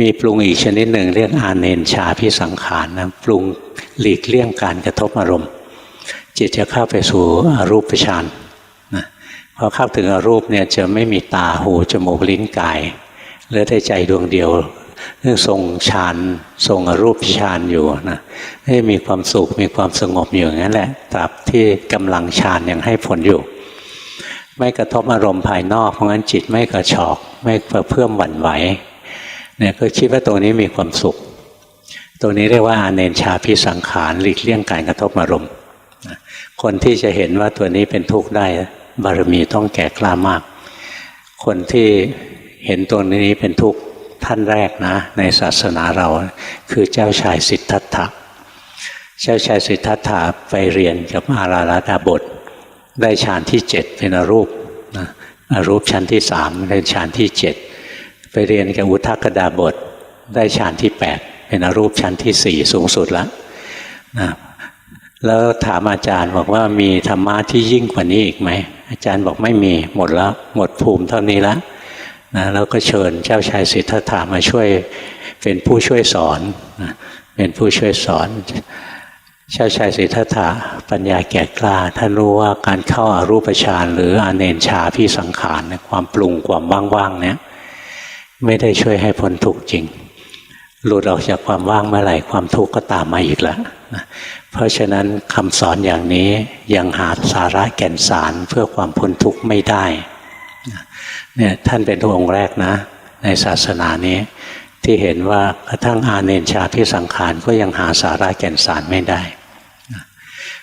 มีปรุงอีกชนิดหนึ่งเรียกอาเนนชาพิสังขารนะปรุงหลีกเลี่ยงการกระทบอารมณ์ จิตจะเข้าไปสู่อรูปฌานนะพอเข้าถึงอรูปเนี่ยจะไม่มีตาหูจมูกลิ้นกายเหลือแต่ใจดวงเดียวซึ่งทรงฌานทรงอรูปฌานอยู่นะให้มีความสุขมีความสงบอยู่ยงนั้นแหละตราบที่กำลังฌานยังให้ผลอยู่ ไม่กระทบอารมณ์ภายนอกเพราะงั้นจิตไม่กระชอก ไม่กระเพื่อมหวั่นไหว เนี่ยก็คิดว่าตรงนี้มีความสุข ตรงนี้เรียกว่าอาเนนชาพิสังขารหลีกเลี่ยงการกระทบอารมณ์คนที่จะเห็นว่าตัวนี้เป็นทุกข์ได้บารมีต้องแก่กล้ามาก คนที่เห็นตัวนี้เป็นทุกข์ท่านแรกนะ ในศาสนาเราคือเจ้าชายสิทธัตถะเจ้าชายสิทธัตถะไปเรียนกับอาราลดาบท ได้ฌานที่เจ็ดเป็นอรูปนะอรูปชั้นที่สามเป็นฌานที่เจ็ด ไปเรียนกับอุทกดาบทได้ฌานที่แปดเป็นอรูปชั้นที่สี่สูงสุดแล้วนะแล้วถามอาจารย์บอกว่ามีธรรมะที่ยิ่งกว่านี้อีกไหม อาจารย์บอกไม่มีหมดแล้ว หมดภูมิเท่านี้แล้วนะแล้วก็เชิญเจ้าชายสิทธัตถะมาช่วยเป็นผู้ช่วยสอนนะเป็นผู้ช่วยสอน เจ้าชายสิทธัตถะปัญญาแก่กล้าท่านรู้ว่าการเข้าอารูปฌานหรืออเนนชาพี่สังขารเนี่ยความปรุงความว่างๆเนี่ย ไม่ได้ช่วยให้พ้นทุกข์จริง หลุดออกจากความว่างเมื่อไหร่ความทุกข์ก็ตามมาอีกแล้วเพราะฉะนั้นคำสอนอย่างนี้ยังหาสาระแก่นสารเพื่อความพ้นทุกข์ไม่ได้นะเนี่ยท่านเป็นองค์แรกนะ ในศาสนานี้ที่เห็นว่ากระทั่งอาเนนชาพิสังขารก็ยังหาสาระแก่นสารไม่ได้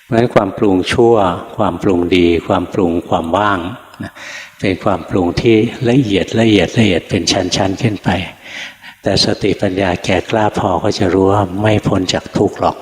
เพราะฉะนั้นความปรุงชั่ว ความปรุงดี ความปรุงความว่าง นะเป็นความปรุงที่ละเอียดละเอียดละเอียดเป็นชั้นๆขึ้นไป แต่สติปัญญาแก่กล้าพอก็จะรู้ว่าไม่พ้นจากทุกข์หรอก